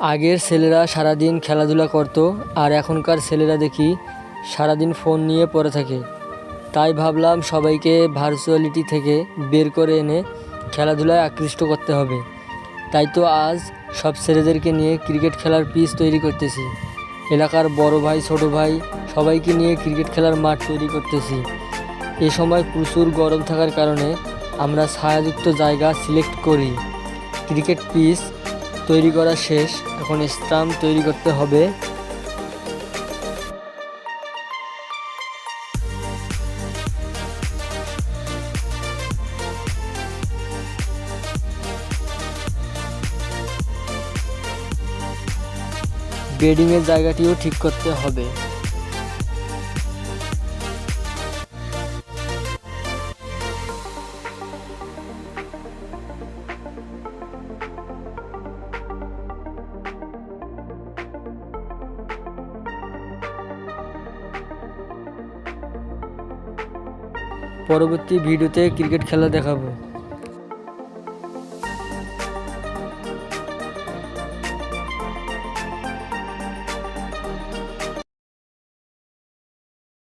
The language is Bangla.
আগের ছেলেরা সারাদিন খেলাধুলা করতো আর এখনকার ছেলেরা দেখি সারাদিন ফোন নিয়ে পড়ে থাকে। তাই ভাবলাম সবাইকে ভার্চুয়ালিটি থেকে বের করে এনে খেলাধুলায় আকৃষ্ট করতে হবে। তাই তো আজ সব ছেলেদেরকে নিয়ে ক্রিকেট খেলার পিচ তৈরি করতেছি। এলাকার বড় ভাই, ছোট ভাই সবাইকে নিয়ে ক্রিকেট খেলার মাঠ তৈরি করতেছি। এ সময় প্রচুর গরম থাকার কারণে আমরা ছায়াযুক্ত জায়গা সিলেক্ট করি। ক্রিকেট পিচ তৈরি করা শেষ। এখন স্টাম্প তৈরি করতে হবে। বেডিংয়ের জায়গাটিও ঠিক করতে হবে। পরবর্তী ভিডিওতে ক্রিকেট খেলা দেখাবো।